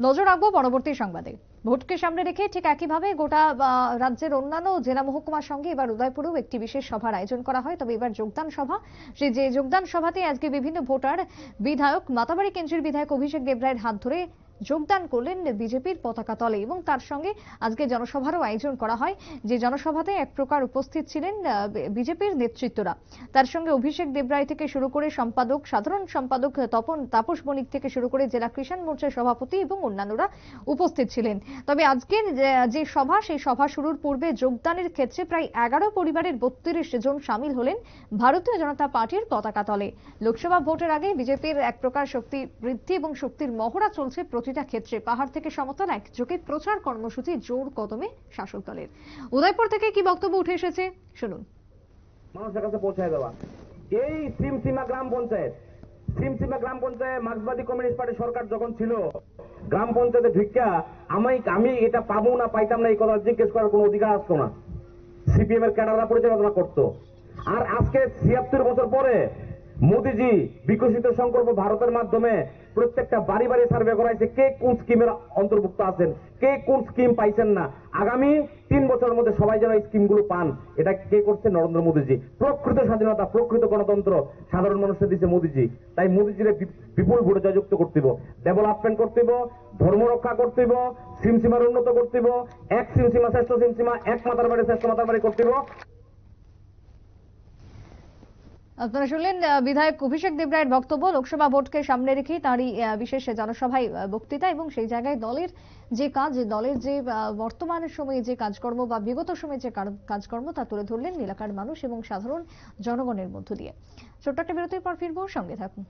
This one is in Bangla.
নজর রাখব পরবর্তী সংবাদে। ভোটকে সামনে রেখে ঠিক একইভাবে গোটা রাজ্যের অন্যান্য জেলা মহকুমার সঙ্গে এবার উদয়পুরেও একটি বিশেষ সভার আয়োজন করা হয়। তবে এবার যোগদান সভা, সেই যে যোগদান সভাতে আজকে বিভিন্ন ভোটার বিধায়ক, মাতাবাড়ি কেন্দ্রের বিধায়ক অভিষেক দেবরায়ের হাত ধরে যোগদান করলেন বিজেপির পতাকা তলে এবং তার সঙ্গে আজকে জনসভারও আয়োজন করা হয়। যে জনসভাতে এক প্রকার উপস্থিত ছিলেন বিজেপির নেতৃত্বরা। তার সঙ্গে অভিষেক দেবরায় থেকে শুরু করে সম্পাদক, সাধারণ সম্পাদক তপন, তাপস বণিক থেকে শুরু করে জেলা কিষাণ মোর্চার সভাপতি এবং অন্যান্যরা উপস্থিত ছিলেন। তবে আজকের যে- সভা, সেই সভা শুরুর পূর্বে যোগদানের ক্ষেত্রে প্রায় এগারো পরিবারের বত্রিশ জন সামিল হলেন ভারতীয় জনতা পার্টির পতাকা তলে। লোকসভা ভোটের আগে বিজেপির এক প্রকার শক্তি বৃদ্ধি এবং শক্তির মহড়া চলছে প্রতিটা ক্ষেত্রে পাহাড় থেকে সমতল একযোগে প্রচার কর্মসূচি জোর কদমে শাসক দলের। উদয়পুর থেকে কি বক্তব্য উঠে এসেছে? শুনুন। মানুষের কাছে পৌঁছায় দেওয়া। এই সিমসিমা গ্রাম পঞ্চায়েত, সিমসিমা গ্রাম পঞ্চায়েত মার্ক্সবাদী কমিউনিস্ট পার্টি সরকার যখন ছিল, গ্রাম পঞ্চায়েতে ঢুকিয়া আমি আমি এটা পাবো না, পাইতাম না, এই কথা জিজ্ঞেস করার কোনো অধিকার আসতো না। সিপিএম এর ক্যাডাররা পরিচালনা করতো। আর আজকে ছিয়াত্তর বছর পরে মোদিজি, বিকশিত সংকল্প ভারতের মাধ্যমে প্রত্যেকটা বাড়ি বাড়ি সার্ভে করাইছে। কে কোন স্কিমের অন্তর্ভুক্ত আছেন? কে কোন স্কিম পাইছেন না? আগামী তিন বছরের মধ্যে সবাই যেন এই স্কিমগুলো পান, এটা কে করছে? নরেন্দ্র মোদীজি। প্রকৃত স্বাধীনতা, প্রকৃত গণতন্ত্র সাধারণ মানুষের দিচ্ছে মোদীজি। তাই মোদীজিরে বিপুল ভোটে জয়যুক্ত করতে হবে ডেভেলপমেন্ট করতে হবে ধর্ম রক্ষা করতে হবে সিমসিমার উন্নত করতে হবে এক সিমসিমা, শ্রেষ্ঠ সিমসিমা, এক মাতার বাড়ি, শ্রেষ্ঠ মাতার বাড়ি করতে হবে আপনারা শুনলেন বিধায়ক অভিষেক দেবরায়ের বক্তব্য। লোকসভা ভোটকে সামনে রেখে তারই বিশেষ জনসভায় বক্তৃতা এবং সেই জায়গায় দলের যে কাজ দলের যে আহ, বর্তমানের সময়ে যে কাজকর্ম বা বিগত সময়ে যে কাজকর্ম তা তুলে ধরলেন এলাকার মানুষ এবং সাধারণ জনগণের মধ্য দিয়ে। ছোট্ট একটা বিরতির পর ফিরবো সঙ্গে থাকুন।